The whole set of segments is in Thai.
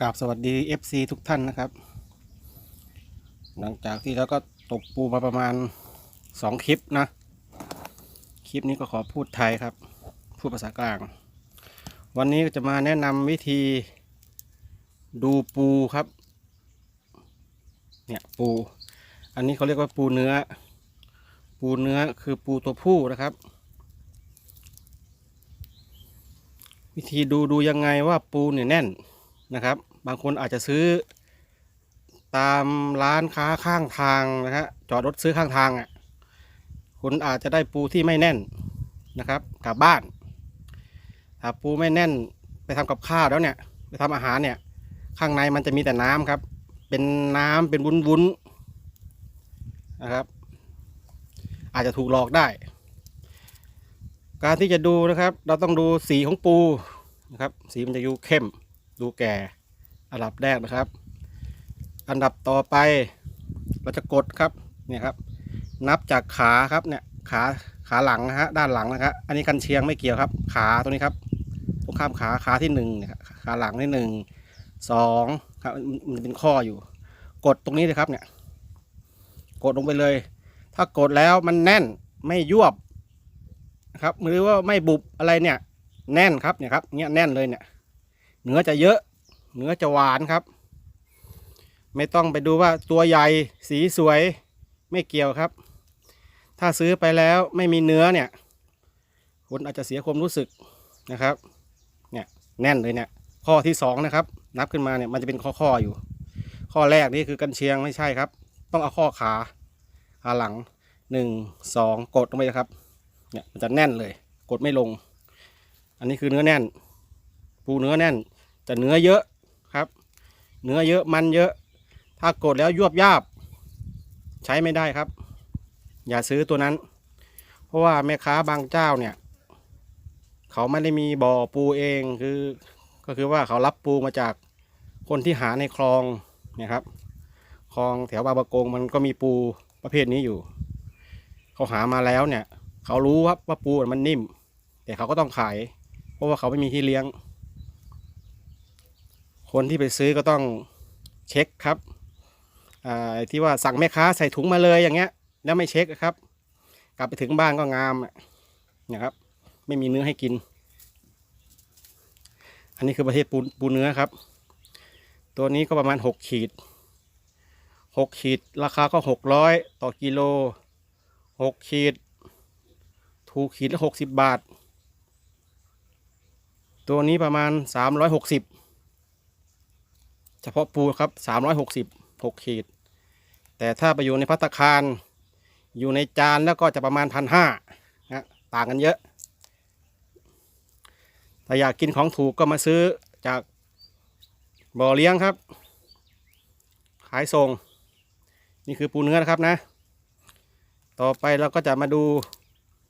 กราบสวัสดี FC ทุกท่านนะครับ หลังจากที่เราก็ตกปูมาประมาณสองคลิปนะ คลิปนี้ก็ขอพูดไทยครับ พูดภาษากลาง วันนี้จะมาแนะนำวิธีดูปูครับ เนี่ยปู อันนี้เขาเรียกว่าปูเนื้อ ปูเนื้อคือปูตัวผู้นะครับ วิธีดูดูยังไงว่าปูเนี่ยแน่นนะครับ บางคนอาจจะซื้อ ตามร้านค้าข้างทางนะฮะจอดรถซื้อข้างทางอะคุณอาจจะได้ปูที่ไม่แน่นนะครับกลับบ้านถ้าปูไม่แน่นไปทำกับข้าวแล้วเนี่ยไปทำอาหารเนี่ยข้างในมันจะมีแต่น้ำครับ เป็นน้ำเป็นวุ้นๆนะครับ อาจจะถูกหลอกได้ การที่จะดูนะครับ เราต้องดูสีของปูนะครับ สีมันจะอยู่เข้มดูแก่อันดับแรกนะครับ อันดับต่อไปเราจะกดครับเนี่ยครับ นับจากขาครับเนี่ยขาขาหลังนะฮะด้านหลังนะครับอันนี้กันเชียงไม่เกี่ยวครับ ขาตรงนี้ครับตรงข้ามขาขาที่หนึ่งนี่ยครับขาหลังที่หนึ่งสองครับมันมันเป็นข้ออยู่ กดตรงนี้เลยครับเนี่ย กดลงไปเลย ถ้ากดแล้วมันแน่นไม่ยวบ นะครับหรือว่าไม่บุบอะไรเนี่ย แน่นครับเนี่ยครับเนี่ยแน่นเลยเนี่ยเนื้อจะเยอะเนื้อจะหวานครับ ไม่ต้องไปดูว่าตัวใหญ่สีสวยไม่เกี่ยวครับ ถ้าซื้อไปแล้วไม่มีเนื้อเนี่ยคุณอาจจะเสียความรู้สึกนะครับเนี่ยแน่นเลยเนี่ยข้อที่สองนะครับ นับขึ้นมาเนี่ยมันจะเป็นข้อข้ออยู่ ข้อแรกนี่คือกันเชียงไม่ใช่ครับ ต้องเอาข้อขาขาหลังหนึ่งสองกดลงไปเลยครับ เนี่ยมันจะแน่นเลย กดไม่ลง อันนี้คือเนื้อแน่น ปูเนื้อแน่นจะเนื้อเยอะครับ เนื้อเยอะมันเยอะ ถ้ากดแล้วยวบยาบ ใช้ไม่ได้ครับ อย่าซื้อตัวนั้น เพราะว่าแม่ค้าบางเจ้าเนี่ย เขาไม่ได้มีบ่อปูเองคือก็คือว่าเขารับปูมาจากคนที่หาในคลองเนี่ยครับคลองแถวบางประกงมันก็มีปูประเภทนี้อยู่ เขาหามาแล้วเนี่ย เขารู้ครับว่าปูมันนิ่ม แต่เขาก็ต้องขาย เพราะว่าเขาไม่มีที่เลี้ยง คนที่ไปซื้อก็ต้องเช็คครับที่ว่าสั่งแม่ค้าใส่ถุงมาเลยอย่างเงี้ย แล้วไม่เช็คครับ กลับไปถึงบ้านก็งามนะครับ ไม่มีเนื้อให้กิน อันนี้คือประเภทปูปูเนื้อครับ ตัวนี้ก็ประมาณหกขีดหกขีดราคาก็หกร้อยต่อกิโลหกขีด ถูกขีดละหกสิบบาท ตัวนี้ประมาณสามร้อยหกสิบเฉพาะปูครับสามร้อยหกสิบหกขีด แต่ถ้าไปอยู่ในพัตคาร อยู่ในจานแล้วก็จะประมาณพันห้านะต่างกันเยอะ ถ้าอยากกินของถูกก็มาซื้อจากบ่อเลี้ยงครับ ขายส่ง นี่คือปูเนื้อนะครับนะ ต่อไปเราก็จะมาดู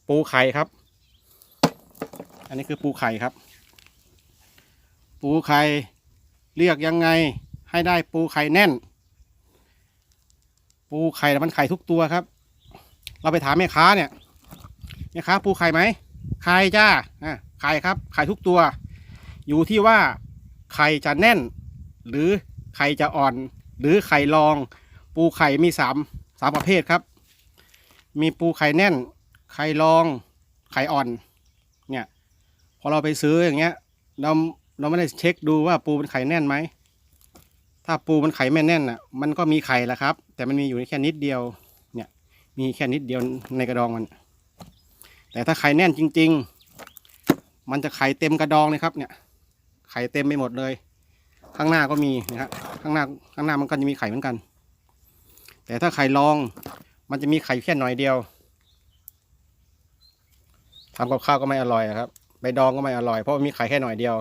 ปูไข่ครับ อันนี้คือปูไข่ครับ ปูไข่เรียกยังไงให้ได้ปูไข่แน่น ปูไข่มันไข่ทุกตัวครับ เราไปถามแม่ค้าเนี่ยแม่ค้าปูไข่ไหมไข่จ้าอะไข่ครับไข่ทุกตัว อยู่ที่ว่าไข่จะแน่น หรือไข่จะอ่อน หรือไข่รอง ปูไข่มีสามสามประเภทครับ มีปูไข่แน่น ไข่รองไข่อ่อนเนี่ยพอเราไปซื้ออย่างเงี้ยเราเราไม่ได้เช็คดูว่าปูเป็นไข่แน่นไหมถ้าปูมันไข่ไม่แน่นอะมันก็มีไข่แหละครับ แต่มันมีอยู่แค่นิดเดียวเนี่ยมีแค่นิดเดียวในกระดองมัน แต่ถ้าไข่แน่นจริง ๆ มันจะไข่เต็มกระดองเลยครับเนี่ยไข่เต็มไปหมดเลย ข้างหน้าก็มีนะครับข้างหน้าข้างหน้ามันก็จะมีไข่เหมือนกัน แต่ถ้าไข่รองมันจะมีไข่แค่หน่อยเดียว ทำกับข้าวก็ไม่อร่อยอะครับใบดองก็ไม่อร่อยเพราะมีไข่แค่หน่อยเดียว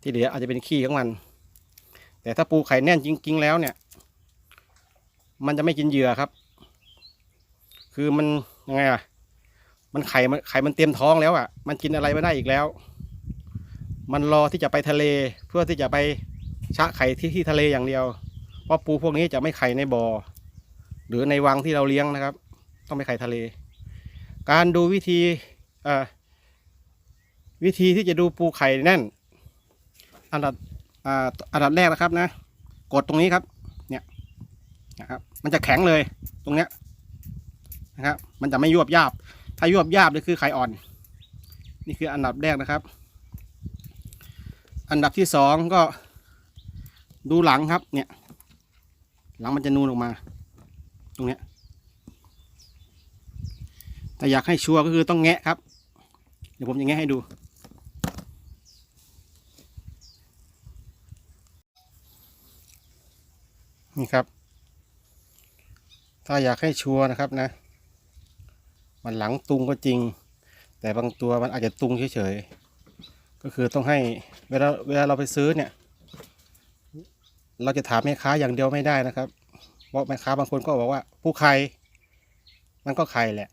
ที่เหลืออาจจะเป็นขี้ของมัน แต่ถ้าปูไข่แน่นจริง ๆ แล้วเนี่ย มันจะไม่กินเหยื่อครับ คือมันยังไงอะมันไข่มันไข่มันเต็มท้องแล้วอะ มันกินอะไรไม่ได้อีกแล้ว มันรอที่จะไปทะเลเพื่อที่จะไปชะไข่ที่ที่ทะเลอย่างเดียว เพราะปูพวกนี้จะไม่ไข่ในบ่อหรือในวังที่เราเลี้ยงนะครับ ต้องไปไข่ทะเล การดูวิธี วิธีที่จะดูปูไข่แน่น อันดับอันดับแรกนะครับนะ กดตรงนี้ครับ เนี่ยนะครับ มันจะแข็งเลยตรงเนี้ยนะครับ มันจะไม่ยวบยาบ ถ้ายวบยาบนี่คือไข่อ่อน นี่คืออันดับแรกนะครับ อันดับที่สองก็ดูหลังครับ เนี่ย หลังมันจะนูนออกมา ตรงเนี้ยแต่อยากให้ชัวร์ก็คือต้องแงะครับ เดี๋ยวผมจะแงะให้ดู นี่ครับ ถ้าอยากให้ชัวร์นะครับนะ มันหลังตุงก็จริง แต่บางตัวมันอาจจะตุงเฉยๆ ก็คือต้องให้เวลาเวลาเราไปซื้อเนี่ย เราจะถามแม่ค้าอย่างเดียวไม่ได้นะครับ เพราะแม่ค้าบางคนก็บอกว่า ผู้ไข่มันก็ไข่แหละ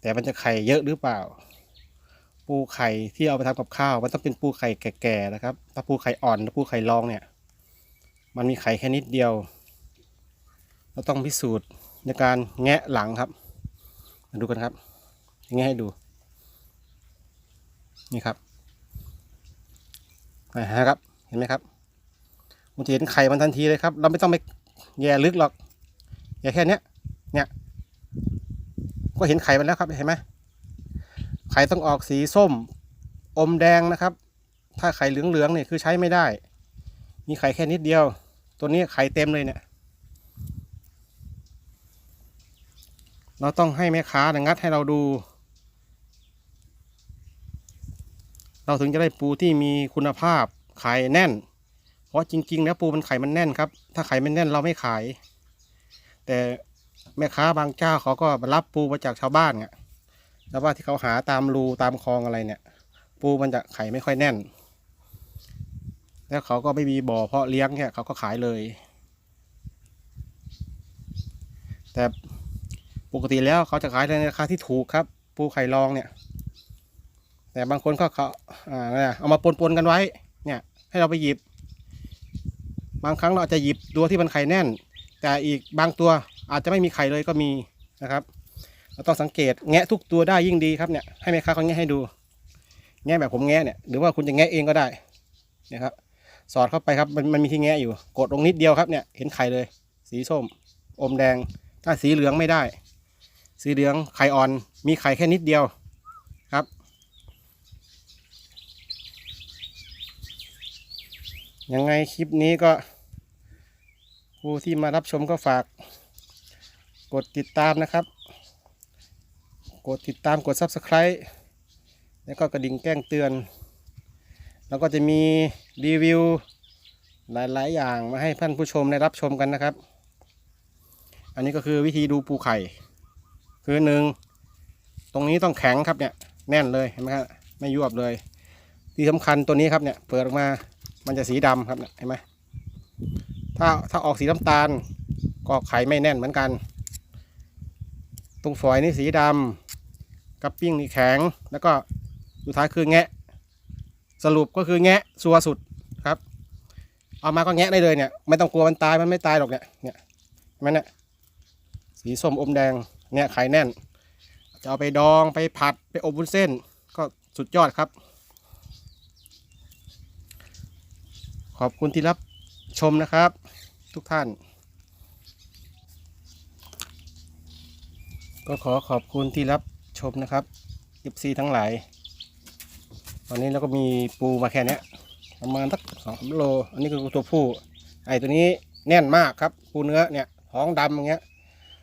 แต่มันจะไข่เยอะหรือเปล่า ปูไข่ที่เอาไปทำกับข้าว มันต้องเป็นปูไข่แก่ๆนะครับ ถ้าปูไข่อ่อนถ้าปูไข่รองเนี่ย มันมีไข่แค่นิดเดียว เราต้องพิสูจน์ในการแงะหลังครับ มาดูกันครับ แงะให้ดู นี่ครับนะครับ เห็นไหมครับมันจะเห็นไข่มันทันทีเลยครับ เราไม่ต้องไปแย่ลึกหรอกแย่แค่เนี้ย เนี่ย ก็เห็นไข่มันแล้วครับ เห็นไหม ข่ต้องออกสีส้ม อมแดงนะครับ ถ้าไข่เหลืองๆเนี่ยคือใช้ไม่ได้ มีไข่แค่นิดเดียว ตัวนี้ไข่เต็มเลยเนี่ยเราต้องให้แม่ค้าเนี่ยงัดให้เราดู เราถึงจะได้ปูที่มีคุณภาพไข่แน่น เพราะจริง ๆ แล้วปูมันไข่มันแน่นครับ ถ้าไข่ไม่แน่นเราไม่ขาย แต่แม่ค้าบางเจ้าเขาก็รับปูมาจากชาวบ้านเนี่ย ชาวบ้าที่เขาหาตามรูตามคลองอะไรเนี่ย ปูมันจะไข่ไม่ค่อยแน่น แล้วเขาก็ไม่มีบ่อเพาะเลี้ยงเนี่ยเขาก็ขายเลย แต่ปกติแล้วเขาจะขายในราคาที่ถูกครับ ปูไข่รองเนี่ย แต่บางคนก็เขาอ่าเนี่เอามาปนๆกันไว้ เนี่ย ให้เราไปหยิบ บางครั้งเราอาจจะหยิบตัวที่มันไข่แน่น แต่อีกบางตัวอาจจะไม่มีไข่เลยก็มีนะครับ เราต้องสังเกตแงะทุกตัวได้ยิ่งดีครับเนี่ยให้แม่ค้าเขาแงะให้ดู แงะแบบผมแงะเนี่ยหรือว่าคุณจะแงะเองก็ได้นี่ครับสอดเข้าไปครับมันมันมีที่แงะอยู่ กดลงนิดเดียวครับเนี่ยเห็นไข่เลย สีส้ม อมแดง ถ้าสีเหลืองไม่ได้ สีเหลืองไข่อ่อนมีไข่แค่นิดเดียวครับ ยังไงคลิปนี้ก็ผู้ที่มารับชมก็ฝาก กดติดตามนะครับ กดติดตามกด Subscribe แล้วก็กระดิ่งแจ้งเตือน แล้วก็จะมีรีวิวหลายๆ อย่างมาให้ท่านผู้ชมได้รับชมกันนะครับ อันนี้ก็คือวิธีดูปูไข่ คือหนึ่งตรงนี้ต้องแข็งครับเนี่ยแน่นเลยเห็นไหมครับไม่ยวบเลย ที่สำคัญตัวนี้ครับเนี่ยเปิดออกมามันจะสีดำครับเนี่ยเห็นไหมถ้าถ้าออกสีน้ำตาล ก็ไข่ไม่แน่นเหมือนกัน ตรงฝอยนี่สีดำ กับปิ้งนี่แข็ง แล้วก็สุดท้ายคือแงะ สรุปก็คือแงะสัวสุดครับ เอามาก็แงะได้เลยเนี่ย ไม่ต้องกลัวมันตายมันไม่ตายหรอกเนี่ยเนี่ยเห็นเนี่ยสีส้มอมแดงเนี่ยไข่แน่น จะเอาไปดองไปผัดไปอบวุ้นเส้น ก็สุดยอดครับ ขอบคุณที่รับชมนะครับ ทุกท่าน ก็ขอขอบคุณที่รับ ชมนะครับ FC ทั้งหลายตอนนี้เราก็มีปูมาแค่เนี้ยประมาณสักสองโล อันนี้คือตัวผู้ ไอตัวนี้แน่นมากครับ ปูเนื้อเนี่ยท้องดำอย่างเงี้ย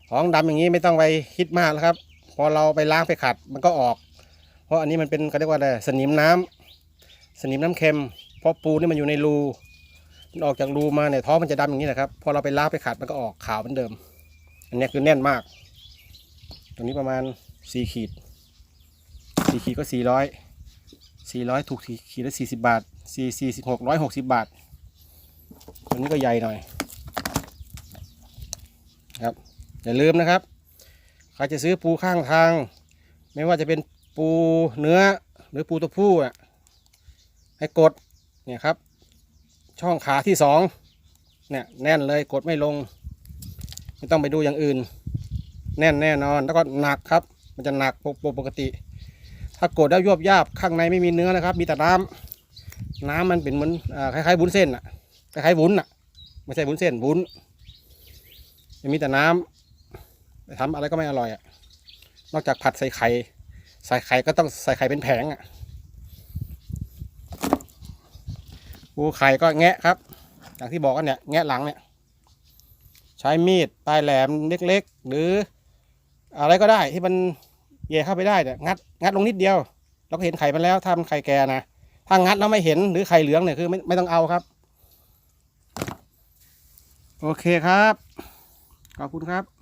ท้องดำอย่างนี้ไม่ต้องไปคิดมากแล้วครับ พอเราไปล้างไปขัดมันก็ออก เพราะอันนี้มันเป็นเขาเรียกว่าอะไรสนิมน้ำสนิมน้ำเค็ม เพราะปูนี่มันอยู่ในรู มันออกจากรูมาเนี่ยท้องมันจะดำอย่างนี้แหละครับ พอเราไปล้างไปขัดมันก็ออกขาวเหมือนเดิม อันนี้คือแน่นมาก ตัวนี้ประมาณ สี่ขีดสี่ขีดก็สี่ร้อยสี่ร้อยถูกขีดละสี่สิบบาทสี่สี่สิบหกร้อยหกสิบบาทตัวนี้ก็ใหญ่หน่อยครับอย่าลืมนะครับใครจะซื้อปูข้างทาง ไม่ว่าจะเป็นปูเนื้อหรือปูตัวผู้อะให้กดเนี่ยครับ ช่องขาที่สองเนี่ยแน่นเลยกดไม่ลง ไม่ต้องไปดูอย่างอื่น แน่นแน่นอนแล้วก็หนักครับ มันจะหนักปกปกติ ถ้ากดแล้วยวบยาบข้างในไม่มีเนื้อนะครับ มีแต่น้ำน้ำมันเป็นเหมือนอ่าคล้ายๆวุ้นเส้นอะคล้ายๆวุ้นอะไม่ใช่วุ้นเส้นวุ้นจะมีแต่น้ำไปทำอะไรก็ไม่อร่อยอะนอกจากผัดใส่ไข่ใส่ไข่ก็ต้องใส่ไข่เป็นแผงอะปูไข่ก็แงะครับ อย่างที่บอกกันเนี่ยแงะหลังเนี่ยใช้มีดปลายแหลมเล็กๆ หรืออะไรก็ได้ที่มัน แย่เข้าไปได้แต่งัดงัดลงนิดเดียว เราก็เห็นไข่มันแล้วถ้ามันไข่แก่นะถ้างัดแล้วไม่เห็นหรือไข่เหลืองเนี่ยคือไม่ไม่ต้องเอาครับ โอเคครับ ขอบคุณครับ